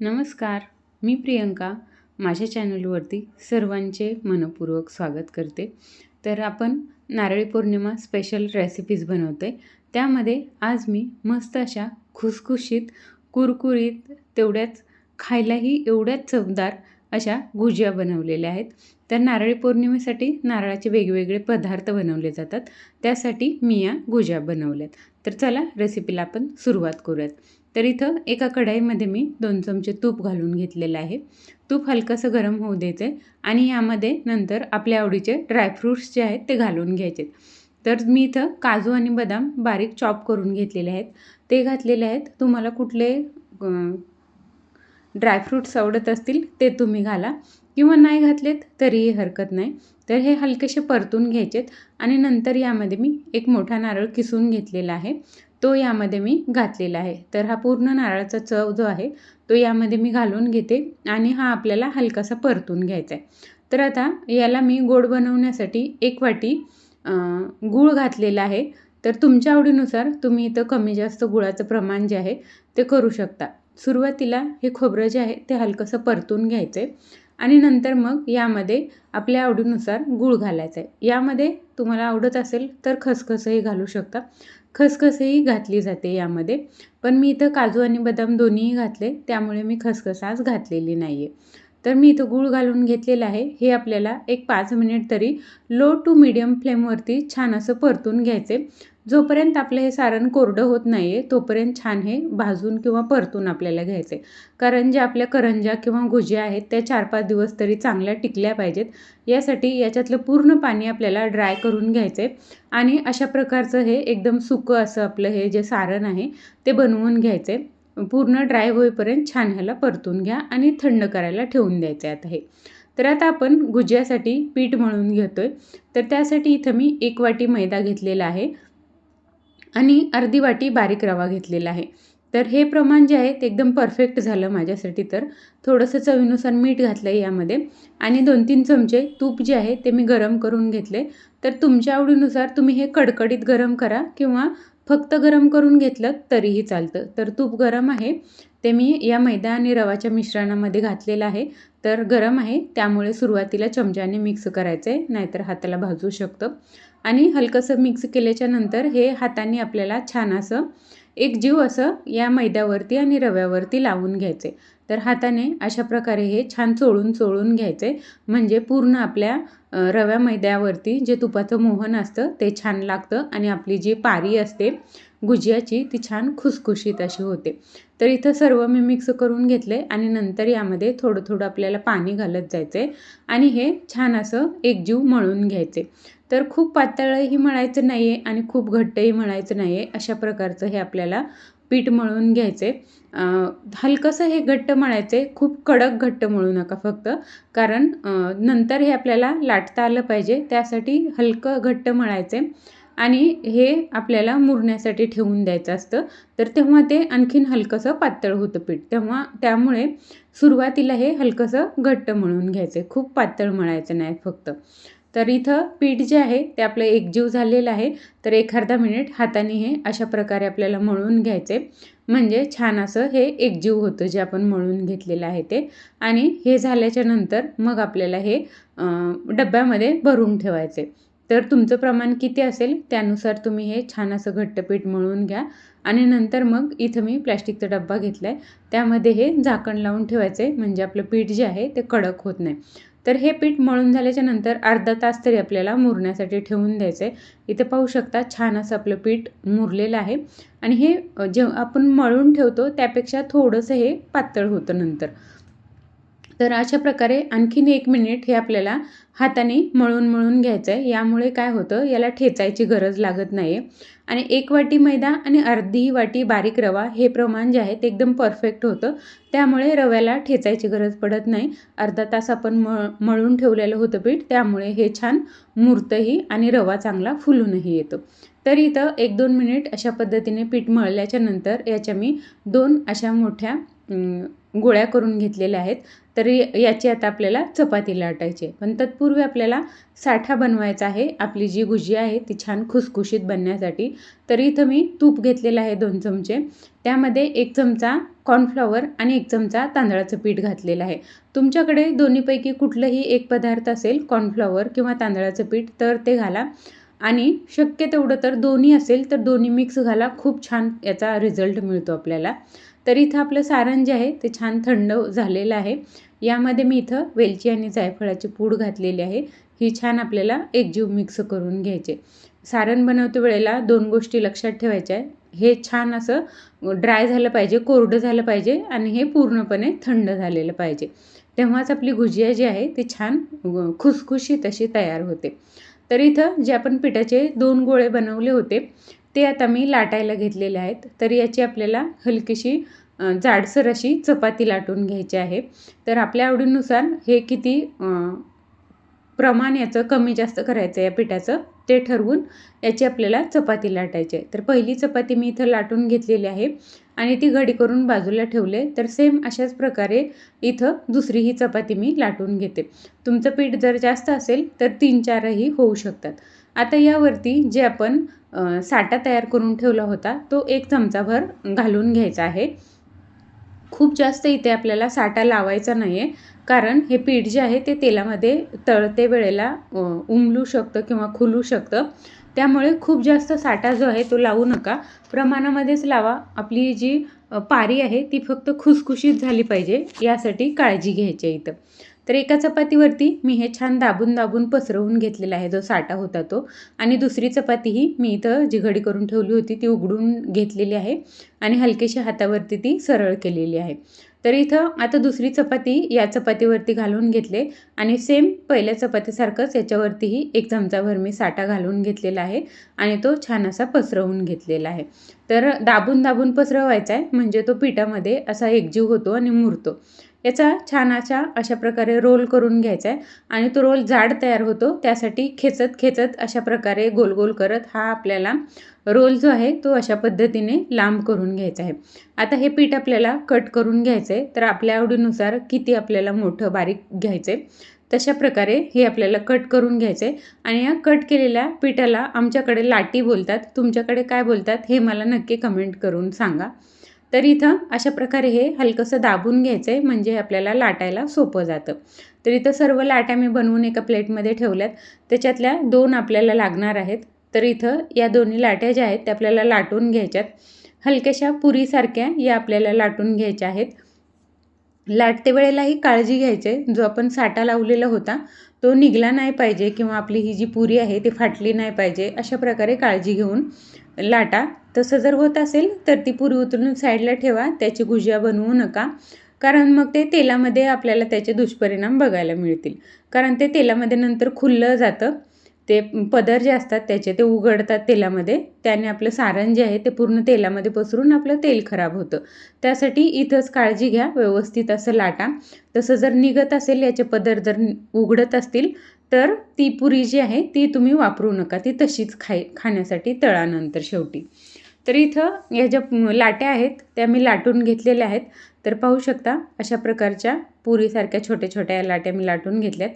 नमस्कार मी प्रियंका. माझ्या चॅनलवरती सर्वांचे मनपूर्वक स्वागत करते. तर आपण नारळी पौर्णिमा स्पेशल रेसिपीज बनवते. त्यामध्ये आज मी मस्त अशा खुसखुशीत कुरकुरीत तेवढ्याच खायलाही एवढ्याच चवदार अशा गुजिया बनवलेल्या आहेत. तर नारळी पौर्णिमेसाठी नारळाचे वेगवेगळे पदार्थ बनवले जातात. त्यासाठी मी या गुजिया बनवल्यात. तर चला रेसिपीला आपण सुरुवात करूयात. तर इथं एका कढाईमध्ये मी दोन चमचे तूप घालून घेतलेलं आहे. तूप हलकंसं गरम होऊ द्यायचं आहे आणि यामध्ये नंतर आपल्या आवडीचे ड्रायफ्रूट्स जे आहेत ते घालून घ्यायचे तर मी इथं काजू आणि बदाम बारीक चॉप करून घेतलेले आहेत. ते घातलेले आहेत. तुम्हाला कुठले ड्रायफ्रूट्स आवडत असतील ते तुम्ही घाला. किंवा नाही घातलेत तरीही हरकत नाही. तर हे हलकेसे परतून घ्यायचेत आणि नंतर यामध्ये मी एक मोठा नारळ किसून घेतलेला आहे. तो यामध्ये मी घातलेला आहे. तर हा पूर्ण नारळाचा चव जो आहे तो यामध्ये मी घालून घेते आणि हा आपल्याला हलकासा परतून घ्यायचा आहे. तर आता याला मी गोड बनवण्यासाठी एक वाटी गूळ घातलेला आहे. तर तुमच्या आवडीनुसार तुम्ही इथं कमी जास्त गुळाचं प्रमाण जे आहे ते करू शकता. सुरुवातीला हे खोबरं जे आहे ते हलकंसं परतून घ्यायचं आहे आणि नंतर मग यामध्ये आपल्या आवडीनुसार गूळ घालायचा आहे यामध्ये तुम्हाला आवडत असेल तर खसखसही घालू शकता. खसखसही घातली जाते यामध्ये. पण मी इथं काजू आणि बदाम दोन्हीही घातले त्यामुळे मी खसखस आज घातलेली नाही आहे तर मी इथं गूळ घालून घेतलेलं आहे. हे आपल्याला एक पाच मिनिट तरी लो टू मिडियम फ्लेमवरती छान असं परतून घ्यायचे. जोपर्यंत आपलं हे सारण कोरडं होत नाही आहे तोपर्यंत छान हे भाजून किंवा परतून आपल्याला घ्यायचे कारण ज्या आपल्या करंजा किंवा गुज्या आहेत त्या चार पाच दिवस तरी चांगल्या टिकल्या पाहिजेत. यासाठी याच्यातलं पूर्ण पाणी आपल्याला ड्राय करून घ्यायचं आहे आणि अशा प्रकारचं हे एकदम सुकं असं आपलं हे जे सारण आहे ते बनवून घ्यायचं आहे पूर्ण ड्राय होईपर्यंत छान ह्याला परतून घ्या आणि थंड करायला ठेवून द्यायचं आहे आता हे. तर आता आपण गुजियासाठी पीठ मळून घेतो आहे तर त्यासाठी इथं मी एक वाटी मैदा घेतलेला आहे. आणि अर्धी वाटी बारीक रवा घेतलेला आहे. तर हे प्रमाण जे आहे ते एकदम परफेक्ट झालं माझ्यासाठी तर. थोडंसं चवीनुसार मीठ घातलं आहे यामध्ये. आणि दोन तीन चमचे तूप जे आहे ते मी गरम करून घेतले. तर तुमच्या आवडीनुसार तुम्ही हे कडकडीत गरम करा किंवा फक्त गरम करून घेतलं तरीही चालतं. तर तूप गरम आहे. ते मी या मैदा आणि रवाच्या मिश्रणामध्ये घातलेलं आहे. तर गरम आहे. त्यामुळे सुरुवातीला चमच्याने मिक्स करायचं आहे नाहीतर हाताला भाजू शकतं. आणि हलकंसं मिक्स केल्याच्यानंतर हे हाताने आपल्याला छान असं एक जीव असं या मैद्यावरती आणि रव्यावरती लावून घ्यायचे. तर हाताने अशा प्रकारे हे छान चोळून चोळून घ्यायचे. म्हणजे पूर्ण आपल्या रव्या मैद्यावरती जे तुपाचं मोहन असतं ते छान लागतं आणि आपली जी पारी असते गुजियाची ती छान खुसखुशीत अशी होते. तर इथं सर्व मी मिक्स करून घेतले आणि नंतर यामध्ये थोडं थोडं आपल्याला पाणी घालत जायचं आहे आणि हे छान असं एकजीव मळून घ्यायचे. तर खूप पातळही मळायचं नाही आहे आणि खूप घट्टही मळायचं नाही आहे अशा प्रकारचं हे आपल्याला पीठ मळून घ्यायचे. हलकंसं हे घट्ट मळायचे खूप कडक घट्ट मळू नका फक्त. कारण नंतर हे आपल्याला लाटता आलं पाहिजे त्यासाठी हलकं घट्ट मळायचे. आणि हे आपल्याला मुरण्यासाठी ठेवून द्यायचं असतं. तर तेव्हा ते आणखीन हलकंसं पातळ होतं पीठ. तेव्हा त्यामुळे सुरुवातीला हे हलकंसं घट्ट मळून घ्यायचं. खूप पातळ मळायचं नाही फक्त. तर इथं पीठ जे आहे ते आपलं एकजीव झालेलं आहे. तर एक अर्धा मिनिट हाताने हे अशा प्रकारे आपल्याला मळून घ्यायचे. म्हणजे छान असं हे एकजीव होतं जे आपण मळून घेतलेलं आहे ते. आणि हे झाल्याच्यानंतर मग आपल्याला हे डब्यामध्ये भरून ठेवायचे. तर तुमचं प्रमाण किती असेल त्यानुसार तुम्ही हे छान असं घट्टपीठ मळून घ्या. आणि नंतर मग इथं मी प्लॅस्टिकचा डब्बा घेतला आहे त्यामध्ये हे झाकण लावून ठेवायचं. आहे म्हणजे आपलं पीठ जे आहे ते कडक होत नाही. तर हे पीठ मळून झाल्याच्यानंतर अर्धा तास तरी आपल्याला मुरण्यासाठी ठेवून द्यायचं आहे इथे पाहू शकता छान असं आपलं पीठ मुरलेलं आहे. आणि हे जे आपण मळून ठेवतो त्यापेक्षा थोडंसं हे पातळ होतं नंतर. तर अशा प्रकारे आणखीन एक मिनिट हे आपल्याला हाताने मळून मळून घ्यायचं आहे यामुळे काय होतं? याला ठेचायची गरज लागत नाही आहे आणि एक वाटी मैदा आणि अर्धी वाटी बारीक रवा हे प्रमाण जे आहे ते एकदम परफेक्ट होतं. त्यामुळे रव्याला ठेचायची गरज पडत नाही. अर्धा तास आपण मळ मळून ठेवलेलं होतं पीठ. त्यामुळे हे छान मुरतंही आणि रवा चांगला फुलूनही येतो. तर इथं एक दोन मिनिट अशा पद्धतीने पीठ मळल्याच्या नंतर याच्या मी दोन अशा मोठ्या गोळ्या करून घेतलेल्या आहेत. तर याची आता आपल्याला चपाती लाटायची आहे. पण तत्पूर्वी आपल्याला साठा बनवायचा आहे. आपली जी गुजी आहे ती छान खुसखुशीत बनण्यासाठी. तर इथं मी तूप घेतलेलं आहे दोन चमचे. त्यामध्ये एक चमचा कॉर्नफ्लॉवर आणि एक चमचा तांदळाचं पीठ घातलेलं आहे. तुमच्याकडे दोन्हीपैकी कुठलंही एक पदार्थ असेल कॉर्नफ्लॉवर किंवा तांदळाचं पीठ तर ते घाला. आणि शक्य तेवढं तर दोन्ही असेल तर दोन्ही मिक्स घाला. खूप छान याचा रिझल्ट मिळतो आपल्याला. तर इथं आपलं सारण जे आहे ते छान थंड झालेलं आहे. यामध्ये मी इथं वेलची आणि जायफळाची पूड घातलेली आहे. ही छान आपल्याला एकजीव मिक्स करून घ्यायचे. सारण बनवते वेळेला दोन गोष्टी लक्षात ठेवायच्या आहे हे छान असं ड्राय झालं पाहिजे कोरडं झालं पाहिजे आणि हे पूर्णपणे थंड झालेलं पाहिजे. तेव्हाच आपली गुजिया जी आहे ती छान खुसखुशीत अशी तयार होते. तर इथं जे आपण पिठाचे दोन गोळे बनवले होते ते आता मी लाटायला घेतलेले आहेत. तर याची आपल्याला हलकीशी जाडसर अशी चपाती लाटून घ्यायची आहे. तर आपल्या आवडीनुसार हे किती प्रमाण याचं कमी जास्त करायचं या पिठाचं ते ठरवून याची आपल्याला चपाती लाटायची आहे. तर पहिली चपाती मी इथं लाटून घेतलेली आहे आणि ती घडी करून बाजूला ठेवले. तर सेम अशाच प्रकारे इथं दुसरी ही चपाती मी लाटून घेते. तुमचं पीठ जर जास्त असेल तर तीन चारही होऊ शकतात. आता यावरती जे आपण साठा तयार करून ठेवला होता तो एक चमचाभर घालून घ्यायचा आहे. खूप जास्त इथे आपल्याला साठा लावायचा नाही आहे कारण हे पीठ जे आहे ते तेलामध्ये तळते वेळेला उमलू शकतं किंवा खुलू शकतं. त्यामुळे खूप जास्त साठा जो आहे तो लावू नका. प्रमाणामध्येच लावा. आपली जी पारी आहे ती फक्त खुसखुशीत झाली पाहिजे. यासाठी काळजी घ्यायची इथं. तर एका चपातीवरती मी हे छान दाबून दाबून पसरवून घेतलेला आहे जो साठा होता तो. आणि दुसरी चपातीही मी इथं जी घडी करून ठेवली होती ती उघडून घेतलेली आहे आणि हलकेशी हातावरती ती सरळ केलेली आहे. तर इथं आता दुसरी चपाती या चपातीवरती घालून घेतले आणि सेम पहिल्या चपातीसारखंच याच्यावरतीही एक चमचाभर मी साठा घालून घेतलेला आहे आणि तो छान असा पसरवून घेतलेला आहे. तर दाबून दाबून पसरवायचा आहे म्हणजे तो पिठामध्ये असा एकजीव होतो आणि मुरतो. याचा छान अशा अशा प्रकारे रोल करून घ्यायचा आहे. आणि तो रोल जाड तयार होतो त्यासाठी खेचत खेचत अशा प्रकारे गोल गोल करत हा आपल्याला रोल जो आहे तो अशा पद्धतीने लांब करून घ्यायचा आहे. आता हे पीठ आपल्याला कट करून घ्यायचं आहे तर आपल्या आवडीनुसार किती आपल्याला मोठं बारीक घ्यायचं आहे तशा प्रकारे हे आपल्याला कट करून घ्यायचं आहे आणि या कट केलेल्या पिठाला आमच्याकडे लाटी बोलतात. तुमच्याकडे काय बोलतात हे मला नक्की कमेंट करून सांगा. तर इथं अशा प्रकारे हे हलकंसं दाबून घ्यायचं आहे म्हणजे आपल्याला लाटायला सोपं जातं. तर इथं सर्व लाट्या मी बनवून एका प्लेटमध्ये ठेवल्यात. त्याच्यातल्या दोन आपल्याला लागणार आहेत. तर इथं या दोन्ही लाट्या ज्या आहेत त्या आपल्याला लाटून घ्यायच्यात. हलक्याशा पुरीसारख्या या आपल्याला लाटून घ्यायच्या आहेत. लाटते वेळेलाही काळजी घ्यायचे आहे जो आपण साठा लावलेला होता तो निघला नाही पाहिजे किंवा आपली ही जी पुरी आहे ती फाटली नाही पाहिजे अशा प्रकारे काळजी घेऊन लाटा. तसं जर होत असेल तर ती पुरी उतरून साईडला ठेवा. त्याची गुजिया बनवू नका. कारण मग ते तेलामध्ये आपल्याला त्याचे दुष्परिणाम बघायला मिळतील. कारण ते तेलामध्ये नंतर खुललं जातं. ते पदर जे असतात त्याचे ते उघडतात तेलामध्ये. त्याने आपलं सारण जे आहे ते पूर्ण तेलामध्ये पसरून आपलं तेल खराब होतं. त्यासाठी इथंच काळजी घ्या. व्यवस्थित असं लाटा. तसं जर निघत असेल याचे पदर जर उघडत असतील तर ती पुरी जी आहे ती तुम्ही वापरू नका. ती तशीच खाय खाण्यासाठी तळानंतर शेवटी. तर इथं या ज्या लाट्या आहेत त्या मी लाटून घेतलेल्या आहेत. तर पाहू शकता अशा प्रकारच्या पुरीसारख्या छोट्या छोट्या या लाट्या मी लाटून घेतल्यात.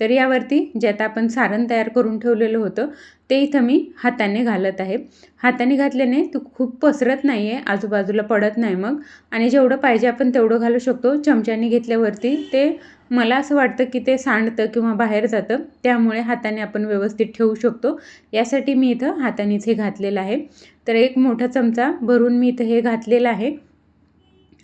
तर यावरती जे आता आपण सारण तयार करून ठेवलेलं होतं ते इथं मी हाताने घालत आहे. हाताने घातल्याने तू खूप पसरत नाही आहे आजूबाजूला पडत नाही मग. आणि जेवढं पाहिजे आपण तेवढं घालू शकतो. चमच्याने घेतल्यावरती ते मला असं वाटतं की ते सांडतं किंवा बाहेर जातं. त्यामुळे हाताने आपण व्यवस्थित ठेवू शकतो. यासाठी मी इथं हातानेच हे घातलेलं आहे. तर एक मोठा चमचा भरून मी इथं हे घातलेलं आहे.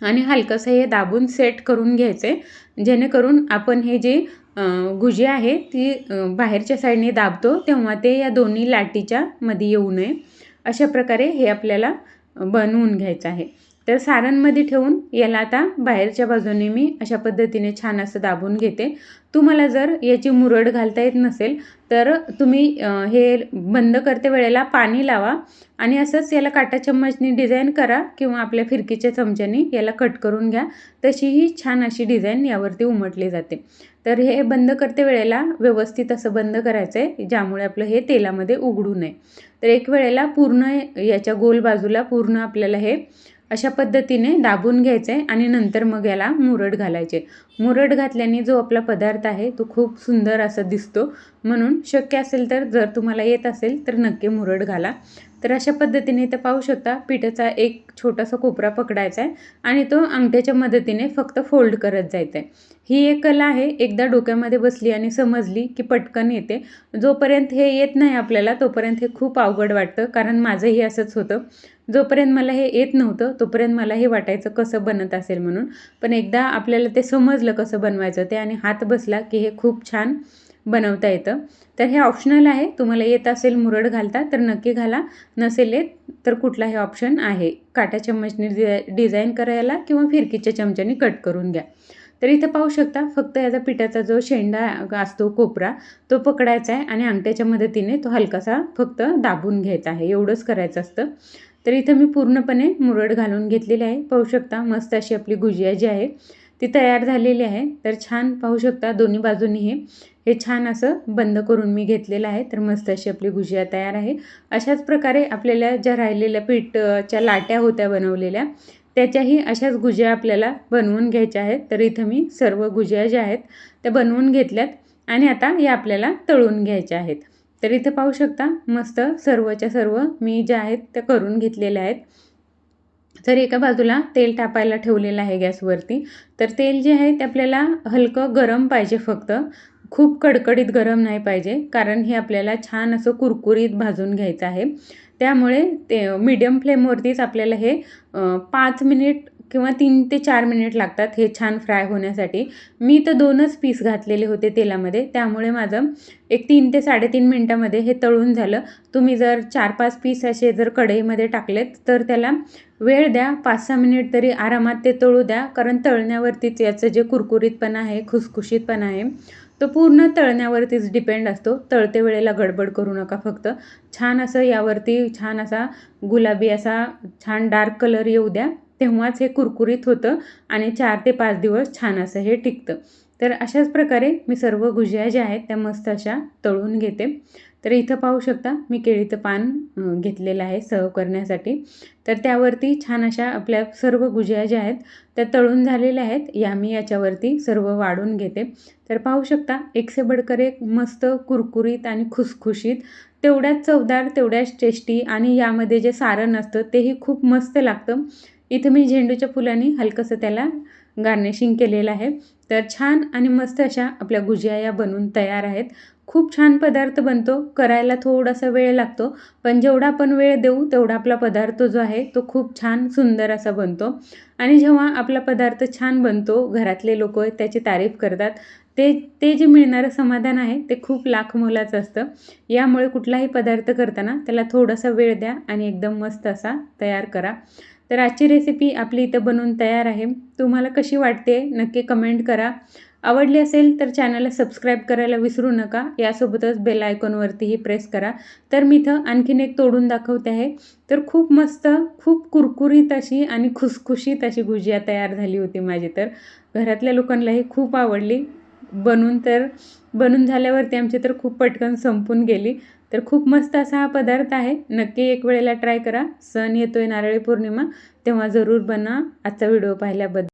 आणि हलकंसं हे दाबून सेट करून घ्यायचं आहे जेणेकरून आपण हे जे गुजी आहे ती बाहेरच्या साईडने दाबतो तेव्हा ते या दोन्ही लाटीच्या मध्ये येऊ नये. अशा प्रकारे हे आपल्याला बनवून घ्यायचं आहे. तर सारणमध्ये ठेवून याला आता बाहेरच्या बाजूने मी अशा पद्धतीने छान असं दाबून घेते. तुम्हाला जर याची मुरड घालता येत नसेल तर तुम्ही हे बंद करते वेळेला पाणी लावा आणि असंच याला काटा चम्मचनी डिझाईन करा किंवा आपल्या फिरकीच्या चमच्यानी याला कट करून घ्या. तशीही छान अशी डिझाईन यावरती उमटली जाते. तर हे बंद करते वेळेला व्यवस्थित असं बंद करायचं आहे ज्यामुळे आपलं हे तेलामध्ये उघडू नये. तर एक वेळेला पूर्ण याच्या गोल बाजूला पूर्ण आपल्याला हे अशा पद्धतीने दाबून घ्यायचं आहे आणि नंतर मग याला मुरड घालायचे. मुरड घातल्याने जो आपला पदार्थ आहे तो खूप सुंदर असा दिसतो. म्हणून शक्य असेल तर जर तुम्हाला येत असेल तर नक्की मुरड घाला. तर अशा पद्धतीने इथं पाहू शकता पिठाचा एक छोटासा कोपरा पकडायचा आहे आणि तो अंगठ्याच्या मदतीने फक्त फोल्ड करत जायचं आहे ही एक कला आहे एकदा डोक्यामध्ये बसली आणि समजली की पटकन येते. जोपर्यंत हे येत नाही आपल्याला तोपर्यंत हे खूप अवघड वाटतं कारण माझंही असंच होतं. जोपर्यंत मला हे येत नव्हतं तोपर्यंत मला हे वाटायचं कसं बनत असेल म्हणून. पण एकदा आपल्याला ते समजलं कसं बनवायचं ते आणि हात बसला की हे खूप छान बनवता येतं. तर हे ऑप्शनल आहे. तुम्हाला येत असेल मुरड घालता तर नक्की घाला. नसेल येत तर कुठलाही ऑप्शन आहे? काटा चम्मचने डि डिझाईन करायला किंवा फिरकीच्या चमच्याने कट करून घ्या. तर इथं पाहू शकता फक्त याचा पिठाचा जो शेंडा असतो कोपरा तो पकडायचा आहे आणि अंगठ्याच्या मदतीने तो हलकासा फक्त दाबून घ्यायचा आहे. एवढंच करायचं असतं. तर इथं मी पूर्णपणे मुरड घालून घेतलेली आहे. पाहू शकता मस्त अशी आपली गुजिया जी आहे ती तयार झालेली आहे. तर छान पाहू शकता दोन्ही बाजूनी हे. हे छान असं बंद करून मी घेतलेलं आहे. तर मस्त अशी आपली गुजिया तयार आहे. अशाच प्रकारे आपल्याला ज्या राहिलेल्या पीठच्या लाट्या होत्या बनवलेल्या त्याच्याही अशाच गुजिया आपल्याला बनवून घ्यायच्या आहेत. तर इथं मी सर्व गुजिया ज्या आहेत त्या बनवून घेतल्यात आणि आता या आपल्याला तळून घ्यायच्या आहेत. तर इथं पाहू शकता मस्त सर्वच्या सर्व मी ज्या आहेत त्या करून घेतलेल्या आहेत. तर एका बाजूला तेल तापायला ठेवलेलं आहे गॅसवरती. तर तेल जे आहे ते आपल्याला हलकं गरम पाहिजे फक्त. खूप कडकडीत गरम नाही पाहिजे कारण हे आपल्याला छान असं कुरकुरीत भाजून घ्यायचं आहे. त्यामुळे ते मीडियम फ्लेमवरतीच आपल्याला हे पाच मिनिट किंवा तीन ते चार मिनिट लागतात हे छान फ्राय होण्यासाठी. मी तर दोनच पीस घातलेले होते तेलामध्ये. त्यामुळे माझं एक तीन ते साडेतीन मिनटामध्ये हे तळून झालं. तुम्ही जर चार पाच पीस असे जर कढईमध्ये टाकलेत तर त्याला वेळ द्या. पाच सहा मिनिट तरी आरामात ते तळू द्या. कारण तळण्यावरतीच याचं जे कुरकुरीतपणा आहे खुसखुशीतपणा आहे तो पूर्ण तळण्यावरतीच डिपेंड असतो. तळते वेळेला गडबड करू नका फक्त. छान असं यावरती छान असा गुलाबी असा छान डार्क कलर येऊ द्या. तेव्हाच हे कुरकुरीत होतं आणि चार ते पाच दिवस छान असं हे टिकतं. तर अशाच प्रकारे मी सर्व गुजिया ज्या आहेत त्या मस्त अशा तळून घेते. तर इथं पाहू शकता मी केळीचं पान घेतलेलं आहे सर्व करण्यासाठी. तर त्यावरती छान अशा आपल्या सर्व गुजिया ज्या आहेत त्या तळून झालेल्या आहेत. या मी याच्यावरती सर्व वाढून घेते. तर पाहू शकता एकसे बडकर एक मस्त कुरकुरीत आणि खुसखुशीत तेवढ्याच चवदार तेवढ्याच टेस्टी आणि यामध्ये जे सारण असतं तेही खूप मस्त लागतं. इथं मी झेंडूच्या फुलांनी हलकंसं त्याला गार्निशिंग केलेलं आहे. तर छान आणि मस्त अशा आपल्या गुजिया या बनून तयार आहेत. खूप छान पदार्थ बनतो. करायला थोडासा वेळ लागतो. पण जेवढा आपण वेळ देऊ तेवढा आपला पदार्थ जो आहे तो खूप छान सुंदर असा बनतो. आणि जेव्हा आपला पदार्थ छान बनतो घरातले लोक त्याची तारीफ करतात ते ते जे मिळणारं समाधान आहे ते खूप लाख मोलाचं असतं. यामुळे कुठलाही पदार्थ करताना त्याला थोडासा वेळ द्या आणि एकदम मस्त असा तयार करा. तर आजची रेसिपी आपली इथं बनवून तयार आहे. तुम्हाला कशी वाटते नक्की कमेंट करा. आवडली असेल तर चॅनलला सबस्क्राईब करायला विसरू नका. यासोबतच बेल आयकॉनवरतीही प्रेस करा. तर मी इथं आणखीन एक तोडून दाखवते आहे. तर खूप मस्त खूप कुरकुरीत अशी आणि खुसखुशीत अशी गुजिया तयार झाली होती माझी. तर घरातल्या लोकांनाही खूप आवडली. बनून तर बनून झाल्यावरती आमची तर खूप पटकन संपून गेली. तर खूप मस्त असा हा पदार्थ आहे. नक्की एक वेळेला ट्राय करा. सण येतोय नारळी पौर्णिमा तेव्हा जरूर बना आजचा व्हिडिओ पाहिल्याबद्दल.